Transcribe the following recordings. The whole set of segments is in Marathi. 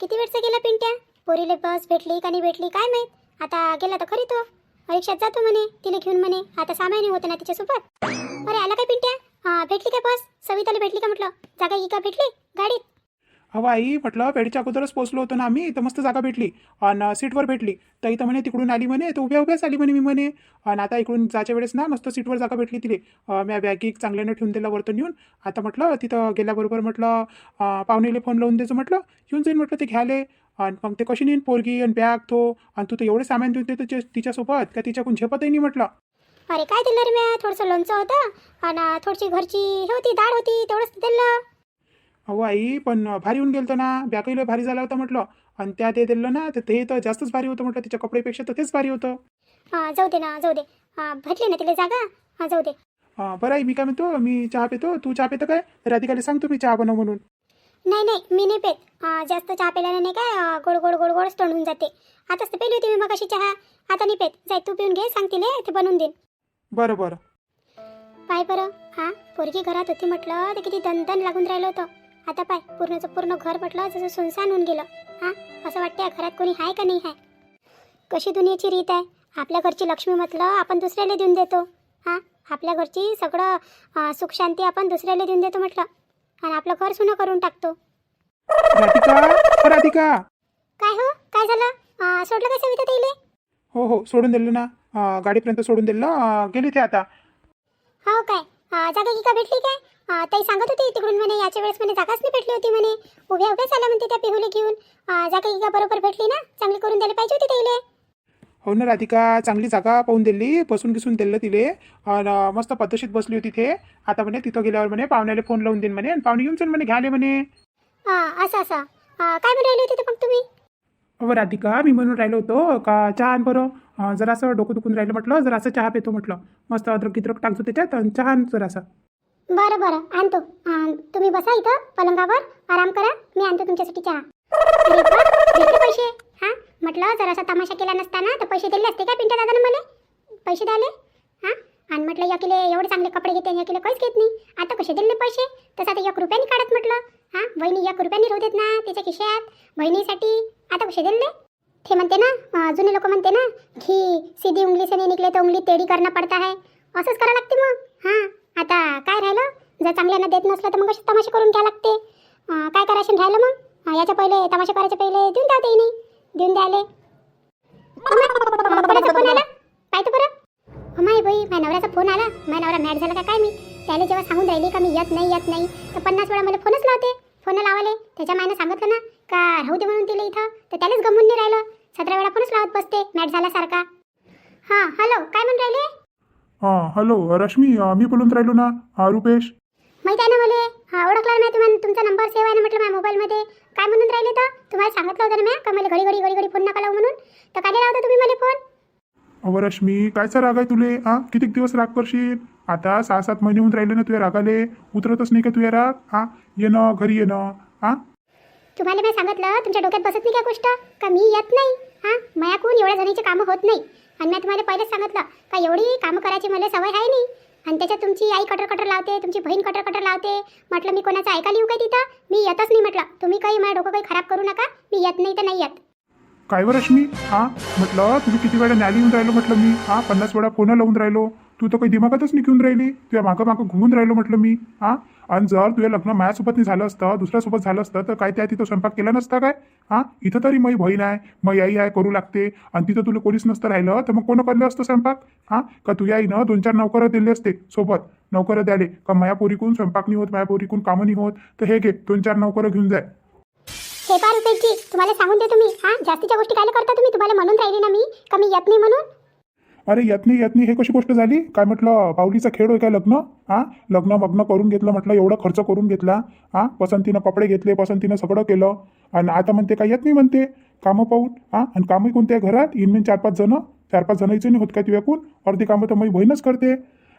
किती वेळचा गेला पिंट्या? पोरीले बस भेटली का नाही भेटली काय माहीत? आता गेला तर खरी तो. रिक्षात जातो म्हणे तिला घेऊन म्हणे. आता सामान्य होतं ना तिच्यासोबत अरे आला काय पिंट्या? हा भेटली काय बस सविताला भेटली का म्हटलं? जागा ही का भेटली? गाडीत? अहो आई म्हटलं पेडच्या अगोदरच पोचलो होतो ना आम्ही तर मस्त जागा भेटली. आणि सीटवर भेटली. तर इथं म्हणे तिकडून आली म्हणे तर उभ्या उभ्याच आली म्हणे मी म्हणे. आणि आता इकडून जायच्या वेळेस ना मस्त सीटवर जागा भेटली तिले. म्या बॅगी चांगल्यानं ठेवून दिला वरतून येऊन. आता म्हटलं तिथं गेल्याबरोबर म्हटलं पाहुणेले फोन लावून द्यायचं म्हटलं. येऊन जाईन म्हटलं ते घ्याले आणि मग ते कशी नेईन पोरगी आणि बॅग तो? आणि तू तर एवढे सामान देऊन देतो तिच्यासोबत का तिच्याकडून झेपतही नाही म्हटलं? अरे काय दिलं रे मी थोडंसं लोणचं होतं. आणि थोडीशी घरची हे होती डाळ होती तेवढंच दिलं. अहो आई पण भारी होऊन गेलं ना. लय भारी झाला होता म्हटलं. आणि त्या ते दिलं ना तर ते तर जास्तच भारी होतं म्हटलं. तिच्या कपडेपेक्षा तर तेच भारी होतं. हा जाऊ दे ना जाऊ दे. हा भेटली ना तिला जागा? हा जाऊ दे. हा, बरं आहे मी काय म्हणतो मी चहा पितो. तू चहा पितो काय? राधिकाला सांगतो मी चहा बनव म्हणून. नाही नाही मी नाही पेत. हा, जास्त चहा प्यायल्याने नाही काय गोड गोड गोड गोडच तोंड होऊन जाते. आताच तर पेली होती मी मग चहा. आता नाही पेत. जाय तू पिऊन घे सांग तिले ते बनवून देईन. बरं बरं. पाय बरं. हा पोरगी घरात होती म्हटलं तर किती दणदण लागून राहिलं होतं. आता पाय पूर्णचं पूर्ण घर म्हटलं जसं सुनसान होऊन गेलं. हा असं वाटतं घरात कोणी आहे का नाही आहे कशी दुनियाची रीत आहे? आपल्या घरची लक्ष्मी म्हटलं आपण दुसऱ्याला देऊन देतो. हा आपल्या घरची सगळं सुख शांती आपण दुसऱ्याला देऊन देतो म्हटलं. आणि आपलं घर सुनं करून टाकतो. राधिका. काय हो? काय झालं? अं, सोडलं का सविता ताईले? हो हो सोडून दिलं ना. अं, गाडीपर्यंत सोडून दिलं. अं, गेली ते आता. हो काय? अं, जागा की का भेटली काय? ताई सांगत होती तिकडून म्हणे याच्या वेळेस म्हणे जागाच नाही भेटली होती म्हणे. उभ्या उभ्याच आला म्हणते त्या पिहुले घेऊन. जागा की बरोबर भेटली ना? चांगली करून द्यायला पाहिजे होती ताईले हो ना राधिका चांगली जागा पाहून दिली बसून घिसून दिलं तिले. आणि मस्त पद्धतशीर बसली होती ते आता म्हणे तिथं गेल्यावर म्हणे पाहुण्याला फोन लावून देईन म्हणे. आणि पाहुणे येऊन म्हणे घ्याले म्हणे. हां असं असं. काय म्हणून राहिली होती ते मग तुम्ही? अहो राधिका मी म्हणून राहिलो होतो का चहा आण बरं. अं, जरासं डोकं दुखून राहिलं म्हटलं जरासं चहा पितो म्हटलं. मस्त अद्रक गिद्रक टाकतो त्याच्यात आणि चहा आण जरासा. बरं बरं. आणतो. तुम्ही बसा इथं पलंगावर. आराम करा. मी आणतो तुमच्यासाठी चहा. पैसे. हां? म्हटलं जरासा तमाशा केला नसताना तर पैसे दिले असते काय पिंट्या दादा मला? पैसे द्याले? हां? आणि म्हटलं याकिले एवढे चांगले कपडे घेते याकिले काहीच घेत नाही. आता कसे दिले पैसे? तसं आता एक रुपयाने काढत म्हटलं. हां? बहिणी एक रुपयाने राहू देत ना तिच्या खिशात. बहिणीसाठी आता कसे दिले? ते म्हणते ना जुने लोक म्हणते ना घी सीधी उंगली से निघले तर उंगली तेडी करणं पडता है असंच करावं लागते मग. हां? आता काय राहिलं? जर चांगल्यानं देत नसलं तर मग असे तमाशे करून घ्या लागते? काय करायचं राहिलं मग? याच्या पहिले तमाशा करायच्या पहिले देऊन द्या ते नाही देऊन द्याले कोणाचा फोन आला? पाहतो बरं. अमाय बाई माझ्या नवऱ्याचा फोन आला. माझ्या नवरा मॅट झाला का काय मी? त्याला जेव्हा सांगून राहिली का मी येत नाही येत नाही तर पन्नास वेळा मला फोनच लावते. फोन लावले त्याच्या मायनं सांगितलं ना का राहू दे म्हणून तिला इथं. तर त्यालाच गमून नाही राहिलं. सतरा वेळा फोनच लावत बसते मॅट झाल्यासारखा. हां हॅलो काय म्हणून राहिले? हां हॅलो रश्मी मी बोलून राहिलो ना. हां रुपेश. माहिती आहे ना मला? हा ओळखला ना तुम्हाला. तुमचा नंबर सेव्ह आहे ना म्हटलं माझ्या मोबाईलमध्ये काय म्हणून राहिले तर? तुम्हाला सांगितलं होतं ना मी का मला घडी घडी घडी घडी फोन नका लावू म्हणून? तर काय लावता तुम्ही मला फोन अहो रश्मी कायचा राग आहे तुले? हा किती दिवस राग करशील? आता सहा सात महिने होऊन राहिले ना तुझ्या रागाले. उतरतच नाही का तुझ्या राग? हा येणं घरी येणं हा? तुम्हाला मी सांगितलं तुमच्या डोक्यात बसत नाही का गोष्ट? का मी येत नाही? हां मायाकून एवढ्या जणीची कामं होत नाही. आणि मी तुम्हाला पहिलेच सांगितलं का एवढी कामं करायची मला सवय आहे नाही? आणि त्याच्यात तुमची आई कटर कटर लावते तुमची बहीण कटर कटर लावते. म्हटलं मी कोणाचं ऐकायला येऊ काय तिथं? मी येतच नाही म्हटलं. तुम्ही काही माझं डोकं काही खराब करू नका. मी येत नाही तर नाही येत. काय रश्मी? हा? म्हटलं तुम्ही किती वेळा न्याली येऊन राहिलो म्हटलं मी? हा? पन्नास वेळा फोन लावून राहिलो. तू तर काही दिमागातच निघून राहिली. तुझ्या मागं मागं घुमून राहिलो म्हटलं मी हा? आणि जर तुझं लग्न माझ्यासोबत नाही झालं असतं दुसऱ्यासोबत झालं असतं तर काय त्या तिथं स्वयंपाक केला नसता काय? हा? इथं तरी मग बहीण आहे मग आई आहे करू लागते. आणि तिथं तुला कोणीच नसतं राहिलं तर मग कोण करलं असतं स्वयंपाक? हा? का तुझ्या आईनं दोन चार नौकरं दिले असते सोबत? नौकरं द्याले का माया पोरीकून स्वयंपाक नाही होत माया पोरीकून कामं नाही होत? तर हे घे दोन चार नौकरं घेऊन जाय. हे पार तुम्हाला सांगून दे तुम्ही हां? जास्तीच्या गोष्टी काय करता तुम्ही? तुम्हाला म्हणून राहिली ना मी? का मी येत नाही म्हणून? अरे यातनी यातनी हे कशी गोष्ट झाली? काय म्हटलं पावलीचा खेळ होय काय लग्न? हां लग्न मग्न करून घेतलं म्हटलं एवढा खर्च करून घेतला. हां पसंतीनं कपडे घेतले पसंतीनं सगळं केलं. आणि आता म्हणते काय येत नाही म्हणते कामं पाहून हां आणि कामही कोणते आहे घरात? इनमेन चार पाच जणं. चार पाच जणांचे नाही होत काय तुझ्याकून अर्धी कामं तर मी बहीणच करते.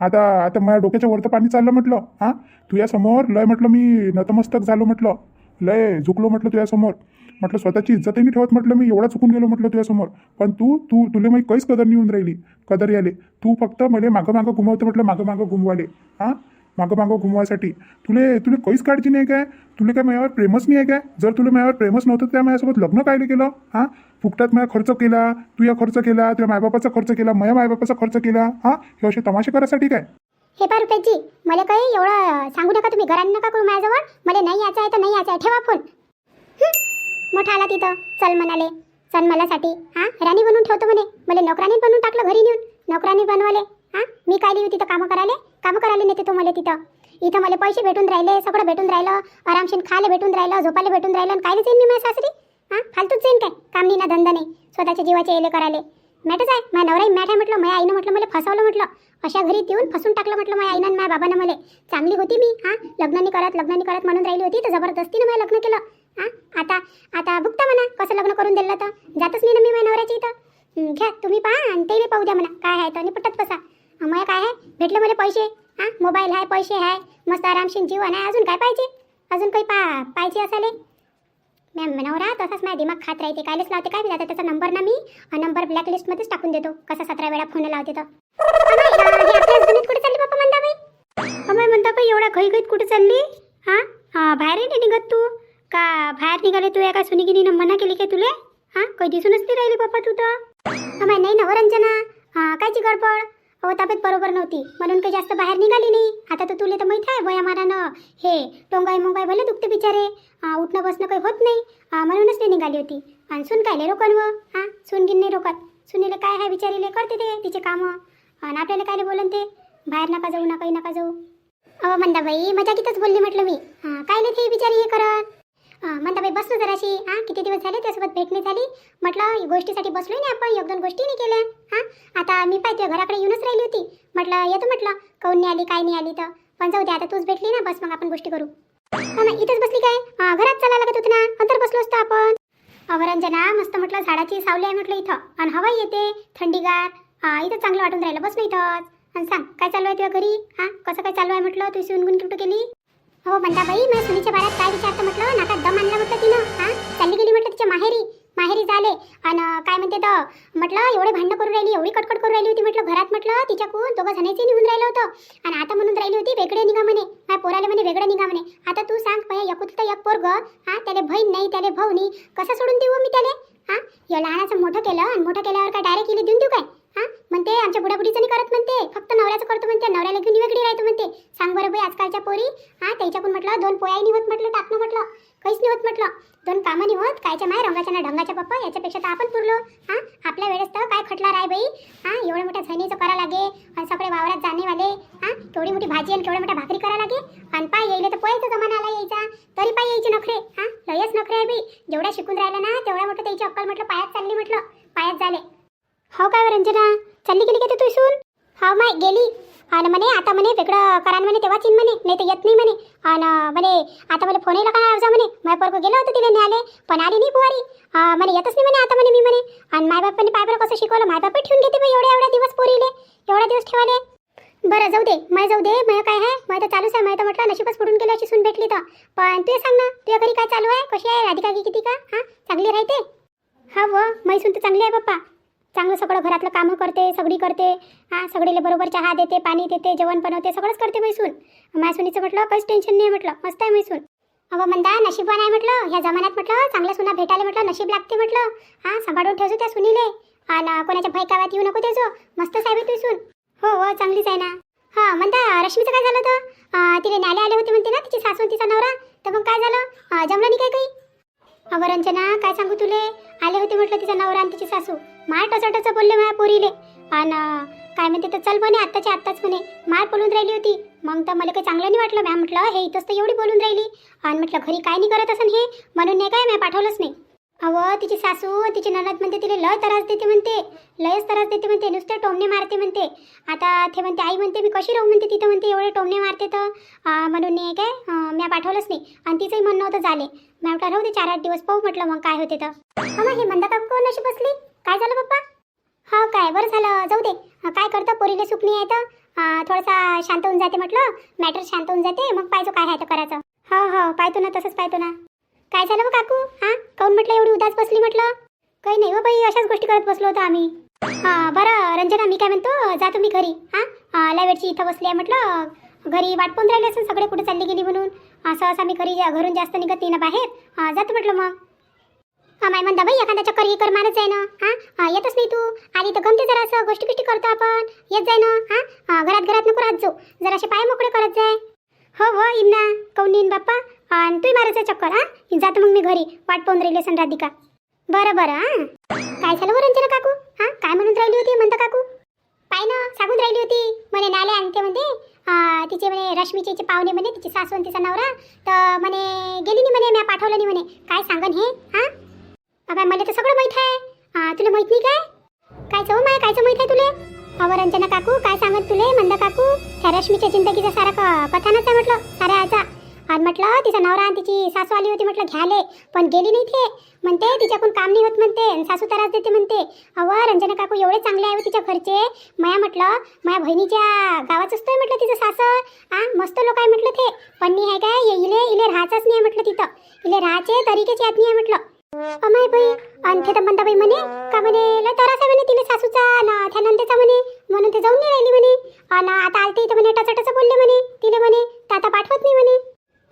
आता आता माझ्या डोक्याच्या वरतं पाणी चाललं म्हटलं हां तुझ्यासमोर लय म्हटलं मी नतमस्तक झालो म्हटलं. लय झुकलो म्हटलं तुझ्यासमोर. म्हटलं स्वतःची इज्जतही नाही ठेवत म्हटलं मी एवढा चुकून गेलो म्हटलं तुझ्यासमोर. पण तू तू तुला माही काहीच कदर नाही येऊन राहिली. कदर याले तू फक्त मला मागं मागं घुमवतं म्हटलं मागं मागं घुमवाले हां? मागं मागं घुमवायसाठी. तुले तुला काहीच काळजी नाही काय? तुला काय माझ्यावर प्रेमच नाही आहे काय? जर तुला माझ्यावर प्रेमच नव्हतं त्या माझ्यासोबत लग्न कायले केलं? हां? फुकटात माझा खर्च केला तू या खर्च केला तुझ्या मायबापाचा खर्च केला माझ्या मायबापाचा खर्च केला. हां? हे असे तमाशे करायसाठी काय? हे पा रुपेशजी मला काही एवढं सांगू नका तुम्ही घरात नका करू माझ्याजवळ. मला नाही यायचं आहे तर नाही यायचं आहे. ठेवा फोन. मोठा आला तिथं. चल म्हणाले. चल मलासाठी. हां? राणी बनवून ठेवतो म्हणे. मला नोकरानी बनवून टाकलं घरी नेऊन. नोकरानी बनवले. हां? मी काय लिहू तिथं? कामं करायले? कामं करायला नेते तो मला तिथं. इथं मला पैसे भेटून राहिले सगळं भेटून राहिलं. आरामशीर खायला भेटून राहिलं झोपायला भेटून राहिलं काय जाईन मी माझ्या सासरी? हां? फालतूच जाईन काय? काम नाही ना धंदा नाही. स्वतःच्या जीवाचे येले करायले. मॅटच आहे. माझ्या नवराही मॅट आहे म्हटलं माझ्या आईनं म्हटलं मला फसवलं म्हटलं. अशा घरी देऊन फसून टाकलं म्हटलं माझ्या आईनं माझ्या बाबानं मला. चांगली होती मी हां? लग्नाने करत लग्नाने करत म्हणून राहिली होती तर जबरदस्तीनं माझ्या लग्न केलं. हां? आता आता बघता म्हणा कसं लग्न करून दिलं तर? जातच नाही ना मी माझ्या नवऱ्याच्या इथं. घ्या तुम्ही पहा आणि ते पाहू द्या म्हणा काय आहे तर. आणि पटत बसा. मला काय आहे? भेटले मला पैसे. हां? मोबाईल आहे पैसे आहे. मस्त आरामशीर जीवन आहे. अजून काय पाहिजे? अजून काही पा पाहिजे असाले? मॅम नवरा तसाच माझ्या दिमाग खात राहते. कायलेच लावते. काय आता त्याचा नंबर ना मी नंबर ब्लॅक लिस्टमध्येच टाकून देतो. कसा सतरा वेळा फोन लावते तर. कुठे चालली पप्पा मंदाबाई अमाय बाई एवढा घाई घाईत कुठे चालली? हा? हा बाहेर नाही निघत तू? का बाहेर निघाले तू? एका सुनिगिनीनं मना केली काय तुले? हा? काही दिसूनच नाही राहिली पप्पा तू तर. अमाय नाही ना वरंजना. हा कायची गडबड? अहो तब्येत बरोबर नव्हती. म्हणून काही जास्त बाहेर निघाली नाही. आता तर तुला तर माहीत आहे वयामानानं हे टोंगाई मोंगाई भले दुखते बिचारे. उठणं बसणं काही होत नाही. म्हणूनच नाही निघाली होती. आणि सुन कायले रोकन व? हां सुनगिन नाही रोकत. सुनीला काय आहे बिचारीले करते ते तिचे कामं. आणि आपल्याला काय बोलन ते? बाहेर नका जाऊ ना काही नका जाऊ. अहो मंदाबाई मजाकीतच बोलली म्हटलं मी. हां नाही ते बिचारी हे करत? म्हणताबाई बसलो जराशी. हां किती दिवस झाले त्यासोबत भेट नाही झाली? म्हटलं गोष्टीसाठी बसलोय ना आपण एक दोन गोष्टी नाही केल्या. हां आता मी पाहिजे घराकडे येऊनच राहिली होती. म्हटलं येतो म्हटलं काऊन नाही आली काय नाही आली तर. पण जाऊ दे आता तूच भेटली ना बस मग आपण गोष्टी करू. हा इथंच बसली काय? घरात चालायला लागत होतं ना अंतर बसलो असतो आपण. अवरंजना मस्त म्हटलं झाडाची सावली आहे म्हटलं इथं. आणि हवा येते थंडीगार. इथं चांगलं वाटून राहिलं बस नाही इथंच. आणि सांग काय चालू आहे तुझ्या घरी? हा कसं काय चालू आहे म्हटलं तू शिवून कुठं केली? हो बाई मला सुनीच्या बारात काय विचारतं दम आणला म्हटलं तिनं हा? चालली गेली म्हटलं तिच्या माहेरी माहेरी झाले. आणि काय म्हणते तर म्हटलं एवढे भांडणं करून राहिली एवढी कटकट करून राहिली होती म्हटलं घरात म्हटलं तिच्याकून दोघं जणांचे निघून राहिलं होतं. आणि आता म्हणून राहिली होती वेगळे निघा म्हणे. माझ्या पोराला म्हणे वेगळं निघा म्हणे. आता तू सांग माझ्या तर एक पोरग हा? त्याला बहीण नाही त्याला भाऊ नाही कसं सोडून देऊ मी त्याला? हा? या लहानाचं मोठं केलं आणि मोठं केल्यावर काय डायरेक्ट इले देऊन देऊ काय? हा? म्हणते आमच्या बुडाबुडीचं नाही करत म्हणते. फक्त नवऱ्याचं करतो म्हणते नवऱ्याला घेऊन वेगळी राहतो म्हणते. सांग बरं बाई आजकालच्या पोरी हा? त्याच्याकडून म्हटलं दोन पोयाही निवत म्हटलं टाकणं म्हटलं. काहीच निवत म्हटलं दोन कामं निवत कायच्या माय रंगाच्या ना ढंगाच्या पप्पा याच्यापेक्षा तर आपण पुरलो. हां आपल्या वेळेस तर काय खटला राय बाई? हा एवढ्या मोठ्या झणीचं करा लागे आणि सगळे वावरात जाणेवाले हां केवढी मोठी भाजी आणि केवढ्या मोठ्या भाकरी करा लागे. आणि पाय यायला तर पोयाचा जमाना आला यायचा. तरी पाय यायचे नखरे. हां लयच नखरे आहे बाई. जेवढ्या शिकून राहिलं ना तेवढ्या मोठं त्याची अक्कल म्हटलं पायात चालली म्हटलं. पायात झाले. हो काय रंजना? चालली गेली का तू इसून हो माय गेली. आणि म्हणे आता म्हणे वेगळं करा म्हणे तेव्हाच येईन म्हणे नाही तर येत नाही म्हणे. आणि म्हणे आता मला फोन येला का जा म्हणे. माय परको गेलं होतं तिला न्याले पण आली नाही बुवारी. म्हणे येतच नाही म्हणे आता म्हणे मी म्हणे. आणि माय बापाने पाय बरं कसं शिकवलं माय बाप ठेवून घेते बाई एवढ्या एवढ्या दिवस पोरीले एवढ्या दिवस ठेवाले. बरं जाऊ दे माय जाऊ दे मग काय आहे मग तर चालूच आहे मग तर म्हटलं नशीबच पडून गेली अशी सून भेटली तर. पण तू सांग ना तुझ्या घरी काय चालू आहे कशी आहे राधिका की किती का? हां चांगली राहते? हा व मैसून तर चांगली आहे बाप्पा. चांगलं सगळं घरातलं कामं करते सगळी करते. हां सगळीला बरोबर चहा देते पाणी देते जेवण बनवते सगळंच करते मैसून मायसुनीचं सुनीचं म्हटलं काहीच टेन्शन नाही म्हटलं. मस्त आहे मैसून अगं म्हणता नशीबवान आहे म्हटलं. ह्या जमान्यात म्हटलं चांगल्या सुना भेटायला म्हटलं नशीब लागते म्हटलं. हां सांभाळून ठेवतो त्या सुनीले. आणि कोणाच्या भयकावात येऊ नको त्याचं मस्त साहेब तू सून हो हो चांगलीच आहे ना. हां म्हणता रश्मीचं काय झालं तर तिने तिला न्याले आले होते म्हणते ना तिची सासू तिचा नवरा? तर मग काय झालं? जमलं नाही काय काही? अगं रंजना काय सांगू तुले? आले होते म्हटलं तिचा नवरा आणि तिची सासू. मार टचटच बोलले माया पोरीले. आणि काय म्हणते तर चल म्हणे आत्ताच्या आत्ताच म्हणे. मार बोलून राहिली होती. मग तर मला काही चांगलं नाही वाटलं मॅम. म्हटलं हे इथंच तर एवढी बोलून राहिली. आणि म्हटलं घरी काय नाही करत असं हे? म्हणून नाही काय मॅम पाठवलंच नाही? अहो तिची सासू तिची ननद म्हणते तिला लय त्रास देते म्हणते. लयच त्रास देते म्हणते नुसते टोमणे मारते म्हणते. आता ते म्हणते आई म्हणते मी कशी राहू म्हणते तिथं? म्हणते एवढे टोमणे मारते तर. म्हणून नाही काय? म्या पाठवलंच नाही. आणि तिचंही म्हणणं होतं झाले. मॅम म्हटलं राहू दे चार आठ दिवस पाहू. म्हटलं मग काय होते तर? मग हे मंदा काकू कोण अशी बसली काय झालं पप्पा? हो काय बरं झालं. जाऊ दे. काय करतं? पोरीले सुख नाही आहे तर थोडासा शांत होऊन जाते म्हटलं. मॅटर शांत होऊन जाते. मग पाहिजे काय आहे तर करायचं. हो हो पाहतो ना तसंच पाहतो ना. काय झालं काकू? हां? काऊन म्हटलं एवढी उदास बसली म्हटलं? काही नाही हो बाई अशाच गोष्टी करत बसलो होतो आम्ही. हां बरं रंजना मी काय म्हणतो? जा तुम्ही घरी. हां? लय इथं बसली आहे म्हटलं. घरी वाट पाहून राहिले असं सगळे कुठे चालली गेली म्हणून. अं, सहसा मी घरी घरून जास्त निघत नाही ना बाहेर. जातो म्हटलं मग. माय म्हणता बाई एखादा चक्कर हे कर मारत जाय ना. हा? हा, येतच नाही तू? आली तर गमते जरा असं गोष्टी गोष्टी करतो आपण. येत जाय ना. हा? हा, घरात घरात नको राहत जाऊ. जरा असे पाय मोकळे करत जाय. हो हो इन्ना कौन येईन बाप्पा. आणि तू मारायचं चक्कर हा? जातो मग मी घरी. वाट पाहून राहिली असेल राधिका. बरं बरं हा. काय झालं बरं रंजना काकू? हा? काय म्हणून राहिली होती म्हणता काकू? पाय ना सांगून राहिली होती. म्हणे नाले आणते म्हणते तिचे म्हणे रश्मीचे पाहुणे म्हणे तिचे सासू आणि तिचा नवरा तर म्हणे गेली नाही म्हणे मी पाठवलं नाही म्हणे. काय सांगन हे? हा? अबा मला तर सगळं माहीत आहे. तुला माहीत नाही काय? काय चव हो माय कायचं माहीत आहे तुले? अवर रंजना काकू काय सांगत तुले? मंद काकू त्या रश्मीच्या जिंदगीचा सारा कथानच आहे म्हटलं साऱ्या आजा आणि म्हटलं तिचा नवरा आणि तिची सासू आली होती म्हटलं घ्याले पण गेली नाही ते. म्हणते तिच्याकडून काम नाही होत म्हणते सासू त्रास देते म्हणते. अहो रंजना काकू एवढे चांगले आहे हो तिच्या घरचे. माया म्हटलं माया बहिणीच्या गावाच असतोय म्हटलं तिचं सासर आ मस्त लोक आहे म्हटलं ते. पण नाही आहे काय इले इले राहायचंच नाही आहे म्हटलं तिथं. इले राहायचे तरीकेची याद नाही आहे म्हटलं. अमाय बाई आणि तर म्हणता बाई म्हणे का म्हणे लय त्रास आहे म्हणे तिला सासूचा ना त्या नंदेचा म्हणे. म्हणून ते जाऊन नाही राहिली म्हणे. अन आता आलते तर म्हणे टचटच बोलले म्हणे. तिले म्हणे तर आता पाठवत नाही म्हणे.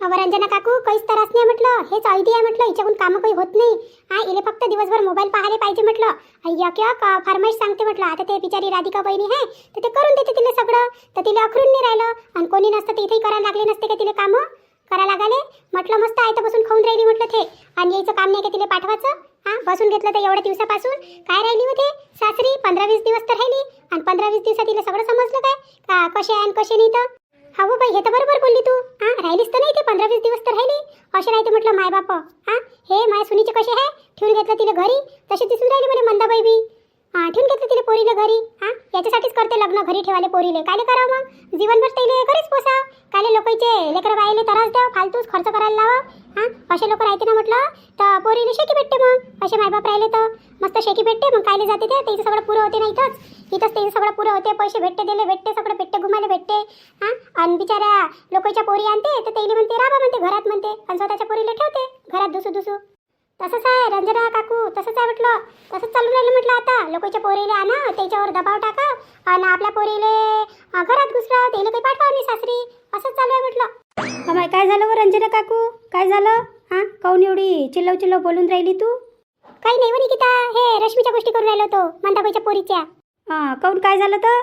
अहो रंजना काकू काहीच त्रास नाही म्हटलं. हेच ऐदी आहे म्हटलं. हिच्याकडून कामं काही होत नाही. हा इले फक्त दिवसभर मोबाईल पाहायला पाहिजे म्हटलं. यक यक फरमाईश सांगते म्हटलं. आता ते बिचारी राधिका बहिणी आहे तर ते करून देते तिला सगळं. तर तिला अखरून नाही राहिलं. आणि कोणी नसतं ते इथेही करायला लागले नसते का तिला कामं? करा लागाले? म्हटलं मस्त आहे तर बसून खाऊन राहिली म्हटलं ते. आणि यायचं काम नाही का तिला पाठवायचं? हा बसून घेतलं तर एवढ्या दिवसापासून. काय राहिली होते सासरी पंधरा वीस दिवस तर राहिली. आणि पंधरा वीस दिवसात तिला सगळं समजलं काय? का कसे आहे आणि कसे नाही तर? हा हो बाई हे तर बरोबर बोलली तू. हा राहिलीस तर नाही ते पंधरा वीस दिवस तर राहिली. असे राहते म्हटलं माय बाप हा हे माय सुनीचे कसे आहे? ठेवून घेतलं तिला घरी. तशी दिसून राहिली म्हणे मंदाबाई बी. ठेवून घेतलं तिला पोरीला घरी. हा याच्यासाठीच करते लग्न घरी ठेवाले पोरीले. कायले करावं मग? जीवनभर त्याले घरीच पोसाव? कायले लोकांचे लेकरं बाईले त्रास द्याव? फालतूच खर्च करायला लावा हा असे लोक राहते ना म्हटलं? तर पोरीले शेकी भेटते मग. असे मायबाप राहिले तर. मस्त शेकी भेटते मग. कायले जाते ते. त्याचं सगळं पुरं होते ना इथंच. इथंच त्याचं सगळं पुरं होते. पैसे भेटते दिले भेटते सगळं भेटते घुमाले भेटते. हा आणि बिचाऱ्या लोकांच्या पोरी आणते तर त्याला म्हणते राबा म्हणते घरात म्हणते. आणि स्वतःच्या पोरीला ठेवते. घरात दुसू दुसू तसंच आहे रंजना काकू तसंच आहे म्हटलं. तसंच चालू राहिलं म्हटलं आता. लोकांच्या पोरीले आणा त्याच्यावर दबाव टाका आणि आपल्या पोरीले घरात घुसरा त्याला काही पाठवा नाही सासरी. असंच चालू आहे म्हटलं. अमाय काय झालं व रंजना काकू? काय झालं? हा? काऊन एवढी चिल्लव चिल्लव बोलून राहिली तू? काही नाही म्हणे गीता हे रश्मीच्या गोष्टी करून राहिलो होतो मंदाबाईच्या पोरीच्या. हा काऊन काय झालं तर?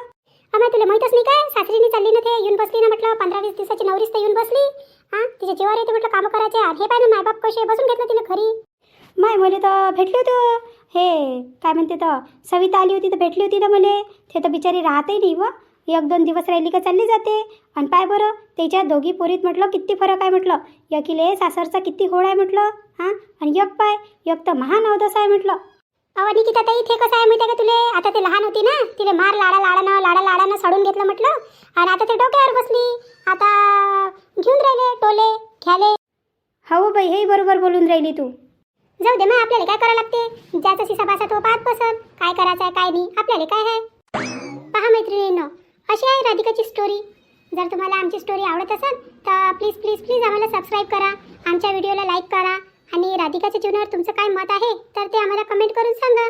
अमाय तुला माहीतच नाही काय? सासरीने चालली ना ते येऊन बसली ना म्हटलं पंधरा वीस दिवसाची नवरीच तर येऊन बसली. हा? तिच्या जीवावर येते म्हटलं कामं करायचे. हे ना मायबाप कसे बसून घेतलं तिला घरी. माय मला तर भेटली होती. हे काय म्हणते तर सविता आली होती तर भेटली होती ना मला. ते तर बिचारी राहतही नाही व. एक दोन दिवस राहिली का चालली जाते. आणि पाय बरं त्याच्या दोघी पोरीत म्हटलं किती फरक आहे म्हटलं. एकीले सासरचा किती होळ आहे म्हटलं. हां? आणि एक पाय एक तर महान अवदस आहे म्हटलं. अहो निकिता ताई ते कसं आहे माहिती का तुले? आता ते लहान होती ना तिले मार लाडा लाडानं लाडा लाडानं सडून घेतलं म्हटलं. आणि आता ते डोक्यावर बसली. आता घेऊन राहिले टोले घ्याले. हो बाई हेही बरोबर बोलून राहिली तू. जाऊ दे मग आपल्याला काय करावं लागते? ज्याचा शिसा बासा तो पाहत बसत काय करायचं आहे काय नाही. आपल्याला काय आहे? पहा मैत्रिणींनो अशी आहे राधिकाची स्टोरी जर तुम्हाला आमची स्टोरी आवडत असेल तर प्लीज प्लीज प्लीज आम्हाला सबस्क्राईब करा. आमच्या व्हिडिओला लाईक करा. आणि राधिकाच्या जीवनावर तुमचं काय मत आहे तर ते आम्हाला कमेंट करून सांगा.